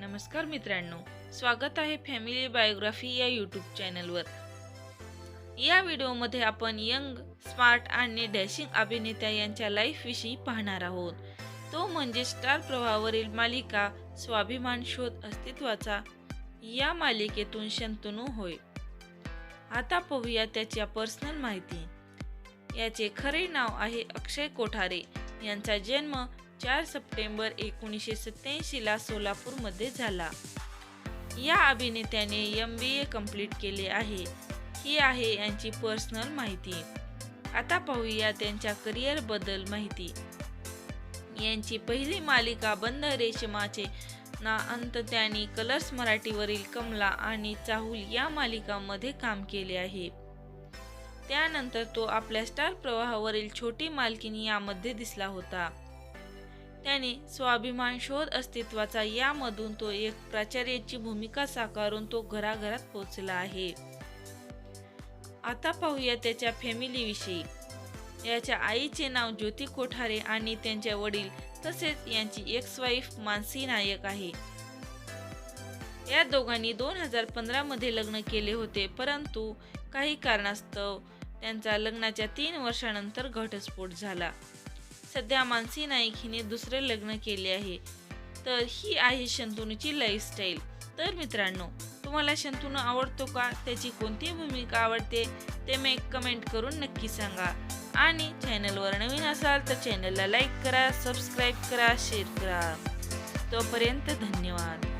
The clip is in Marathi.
नमस्कार मित्रांनो स्वागत आहे फॅमिली बायोग्राफी या यूट्यूब चॅनलवर. या व्हिडिओमध्ये आपण यंग स्मार्ट आणि डॅशिंग अभिनेत्या यांच्या लाईफविषयी पाहणार आहोत. तो म्हणजे स्टार प्रवाहावरील मालिका स्वाभिमान शोध अस्तित्वाचा. या मालिकेतून शंतनू होय. आता पाहूया त्याच्या पर्सनल माहिती. याचे खरे नाव आहे अक्षय कोठारे. यांचा जन्म चार सप्टेंबर एकोणीसशे सत्याऐंशीला सोलापूरमध्ये झाला. या अभिनेत्याने एम बी ए कंप्लीट केले आहे. ही आहे यांची पर्सनल माहिती. आता पाहूया त्यांच्या करिअरबद्दल माहिती. यांची पहिली मालिका बंद रेशमाचे ना अंत त्यांनी कलर्स मराठीवरील कमला आणि चाहूल या मालिकांमध्ये काम केले आहे. त्यानंतर तो आपल्या स्टार प्रवाहावरील छोटी मालकीनी यामध्ये दिसला होता. त्याने स्वाभिमान शोध अस्तित्वाचा यामधून तो एक प्राचार्याची भूमिका साकारून तो घराघरात पोहोचला आहे. आता पाहूया त्याच्या फॅमिलीविषयी याच्या आईचे नाव ज्योती कोठारे आणि त्यांचे वडील तसेच यांची एक्स वाईफ मानसी नायक आहे. या दोघांनी दोन हजार पंधरामध्ये लग्न केले होते परंतु काही कारणास्तव त्यांचा लग्नाच्या तीन वर्षानंतर घटस्फोट झाला. सध्या मानसी नाईक हिने दुसरे लग्न केले आहे. तर ही आहे शंतनूची लाईफस्टाईल तर मित्रांनो तुम्हाला शंतनू आवडतो का? त्याची कोणती भूमिका आवडते? ते मी कमेंट करून नक्की सांगा. आणि चॅनलवर नवीन असाल तर चॅनलला लाईक करा सबस्क्राईब करा शेअर करा. तोपर्यंत धन्यवाद.